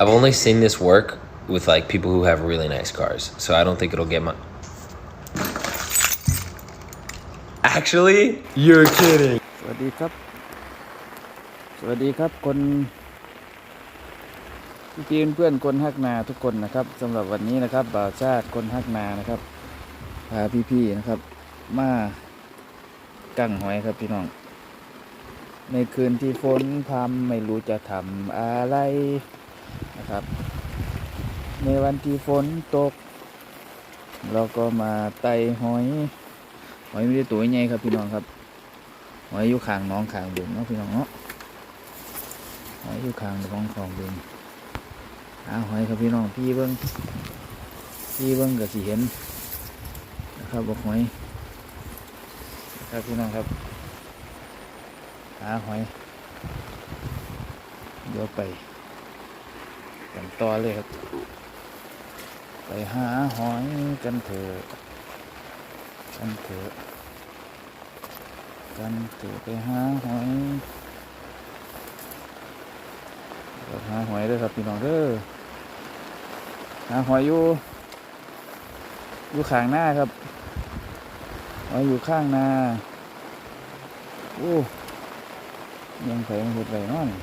I've only seen this work with like people who have really nice cars, so I don't think it'll get my. Actually, you're kidding. สวัสดีครับ สวัสดีครับคนพี่ๆเพื่อนคนฮักนาทุกคนนะครับสำหรับวันนี้นะครับบ่าวชาติคนฮักนานะครับพาพี่ๆนะครับ มากั้งหอยครับพี่น้อง ในคืนที่ฝนพรำไม่รู้จะทำอะไร นะครับ ในวันที่ฝนตก เราก็มาไต่หอย หอยไม่ได้ตัวใหญ่ครับพี่น้องครับ หอยอยู่ขางน้องขางบึงเนาะพี่น้องเนาะ หอยอยู่ขางหน้องของบึงหาหอยครับพี่น้องพี่เบิ้งพี่เบิ้งก็สิเห็นนะครับบอกหอยครับพี่น้องครับหาหอยเดี๋ยวไป กันต่อเลยครับ ไปหาหอยกันเถอะกันเถอะกันเถือไปหาหอยไปหาหอยเด้อครับพี่น้องเด้อหาหอยอยู่อยู่ข้างหน้าครับหอยอยู่ข้างหน้าโอ้ยังไผมันเห็ดไรน้อนอย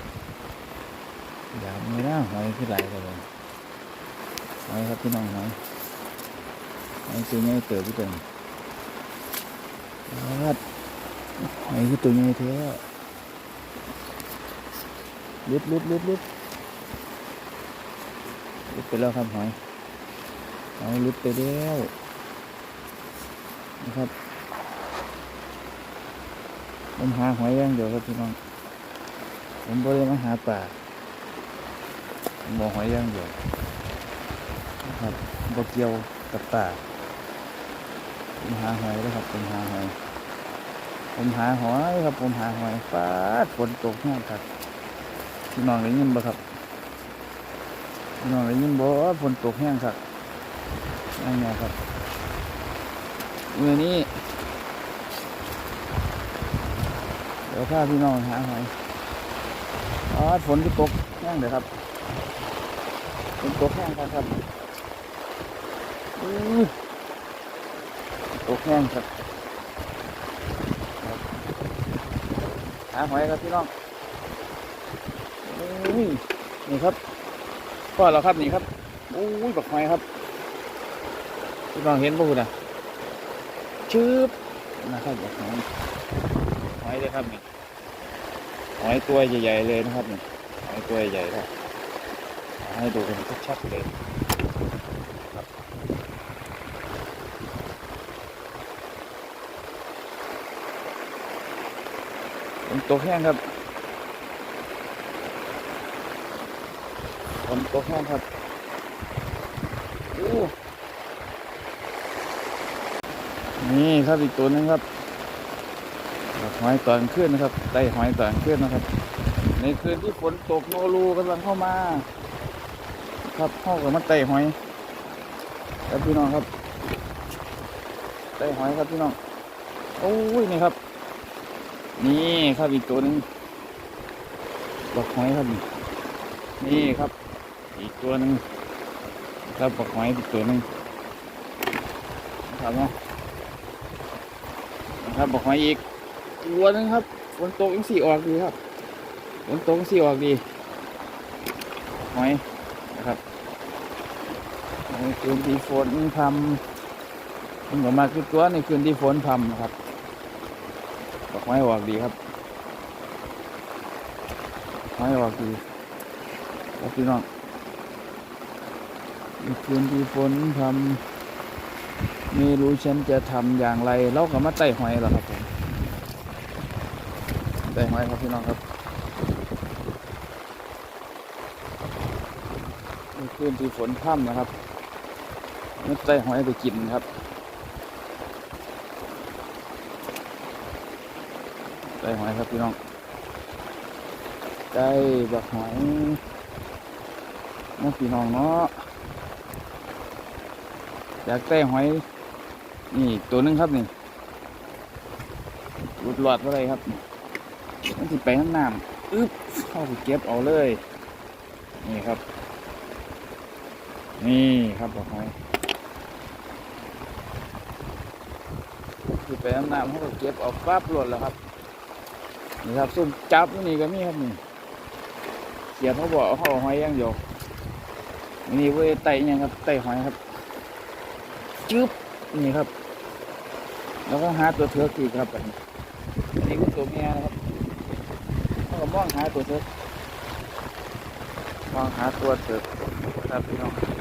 ากมีหน้าหอยคือไหลเลยหอยครับพี่น้องหอยหอยตัวใหญ่เติบพี่เติมครับไอ้คือตัวใหญ่แท้ลุดลุดลุดลุดลุดไปแล้วครับหอยหอยลุดไปแล้วนะครับผมหาหอยอย่างเดียวครับพี่น้องผมบ่ได้มาหาป่า บอกหอยย่างเดียวครับบ่เกี่ยวกับป่าผมหาหอยแล้วครับผมหาหอยผมหาหอยครับผมหาหอยฟาดฝนตกแห้งครับพี่น้องได้ยินบ่ครับพี่น้องได้ยินบ่ว่าฝนตกแห้งครับนั่นไงครับมือนี้เดี๋ยวพาพี่น้องหาหอยฟาดฝนที่ตกแห้งเดี๋ยวครับ ฝนตกแห้งครับครับอู้ตกแห้งครับหาหอยครับพี่น้องอุ้ยนี่ครับพ่อเราครับนี่ครับอุ้ยบักหอยครับพี่น้องเห็นป่ะคุณอะชืบนะครับบักหอยหอยเลยครับนี่หอยตัวใหญ่ๆเลยนะครับนี่หอยตัวใหญ่ครับ ให้ดูกันชัดๆเลยฝนตกแห้งครับฝนตกแห้งครับโอ้นี่ครับอีกตัวหนึงครับหอยตอนขึ้นนะครับไต่หอยตอนขึ้นนะครับ ในคืนที่ฝนตกโนรูกำลังเข้ามา ครับเข้ากับมาไต่หอย ครับพี่น้องครับไต่หอยครับพี่น้องโอ้ยนี่ครับ นี่ครับอีกตัวหนึ่งบักหอยครับ นี่นี่ครับ อีกตัวหนึ่งครับบักหอยอีกตัวหนึ่งครับเนาะครับบักหอยอีกตัวหนึงครับฝนตกยังสีออกดีครับฝนตกยังสีออกดีหอย นะครับในคืนที่ฝนพำมันก็มาคือตัวในคืนที่ฝนพำนะครับดอกไม้ออกดีครับไม้ออกดีครับพี่น้องในคืนที่ฝนทำไม่รู้ฉันจะทำอย่างไร เราก็มาไต่หอยแล้วครับผมไต่หอยครับพี่น้องครับ ในคืนที่ฝนพร่ำนะครับมาไต่หอยไปกินครับไก่หอยครับพี่น้องไก่บักหอยน้องพี่น้องเนาะอยากไก่หอย นี่ตัวนึงครับนี่รุดหลอดอะไรครับมันสิไปข้างน้ำอึ๊บเข้าไปเก็บเอาเลย นี่ครับ นี่ครับบอกให้คือไปน้ำน้ำเขาก็เก็บเออกปั๊บหล่นแล้วครับ นี่ครับซุ่มจับอยู่นี่ก็มีครับนี่เสียบเขาบอกเอาเขาเอาหอยอย่างเดียวนี่เว้ยไต่อิหยังครับไต่หอยครับจึ๊บนี่ครับ แล้วก็หาตัวเถือกอีกครับอันนี้อันนี้คือตัวเมียนะครับเขาก็มองหาตัวเถือกมองหาตัวเถือกครับพี่น้อง